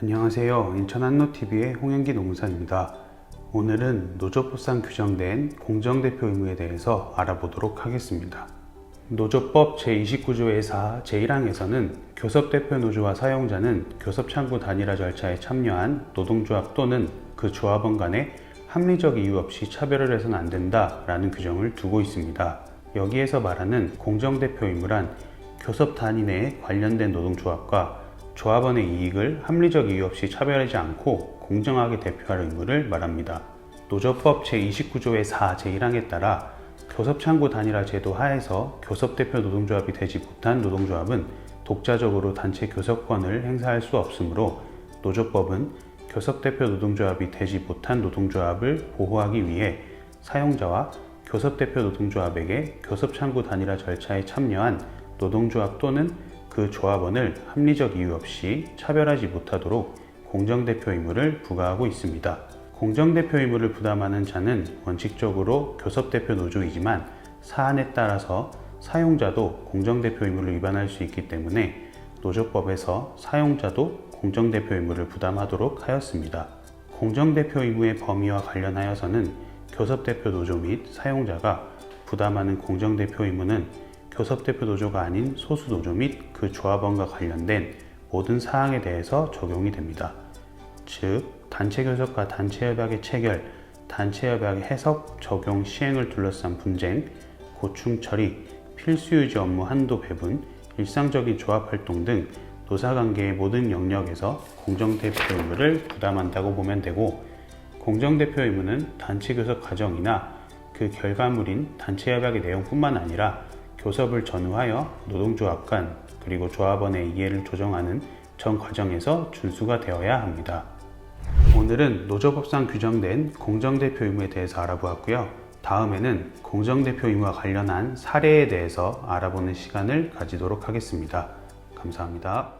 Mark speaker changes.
Speaker 1: 안녕하세요. 인천 한노TV의 홍현기 노무사입니다. 오늘은 노조법상 규정된 공정대표 의무에 대해서 알아보도록 하겠습니다. 노조법 제29조의 4 제1항에서는 교섭대표 노조와 사용자는 교섭창구 단일화 절차에 참여한 노동조합 또는 그 조합원 간에 합리적 이유 없이 차별을 해서는 안 된다라는 규정을 두고 있습니다. 여기에서 말하는 공정대표 의무란 교섭 단위 내에 관련된 노동조합과 조합원의 이익을 합리적 이유 없이 차별하지 않고 공정하게 대표할 의무를 말합니다. 노조법 제29조의 4 제1항에 따라 교섭창구 단일화 제도 하에서 교섭대표 노동조합이 되지 못한 노동조합은 독자적으로 단체 교섭권을 행사할 수 없으므로 노조법은 교섭대표 노동조합이 되지 못한 노동조합을 보호하기 위해 사용자와 교섭대표 노동조합에게 교섭창구 단일화 절차에 참여한 노동조합 또는 그 조합원을 합리적 이유 없이 차별하지 못하도록 공정대표 의무를 부과하고 있습니다. 공정대표 의무를 부담하는 자는 원칙적으로 교섭대표 노조이지만 사안에 따라서 사용자도 공정대표 의무를 위반할 수 있기 때문에 노조법에서 사용자도 공정대표 의무를 부담하도록 하였습니다. 공정대표 의무의 범위와 관련하여서는 교섭대표 노조 및 사용자가 부담하는 공정대표 의무는 교섭대표 노조가 아닌 소수 노조 및 그 조합원과 관련된 모든 사항에 대해서 적용이 됩니다. 즉, 단체 교섭과 단체 협약의 체결, 단체 협약의 해석, 적용, 시행을 둘러싼 분쟁, 고충 처리, 필수 유지 업무 한도 배분, 일상적인 조합 활동 등 노사관계의 모든 영역에서 공정대표 의무를 부담한다고 보면 되고, 공정대표 의무는 단체 교섭 과정이나 그 결과물인 단체 협약의 내용뿐만 아니라 교섭을 전후하여 노동조합 간 그리고 조합원의 이해를 조정하는 전 과정에서 준수가 되어야 합니다. 오늘은 노조법상 규정된 공정대표 의무에 대해서 알아보았고요. 다음에는 공정대표 의무와 관련한 사례에 대해서 알아보는 시간을 가지도록 하겠습니다. 감사합니다.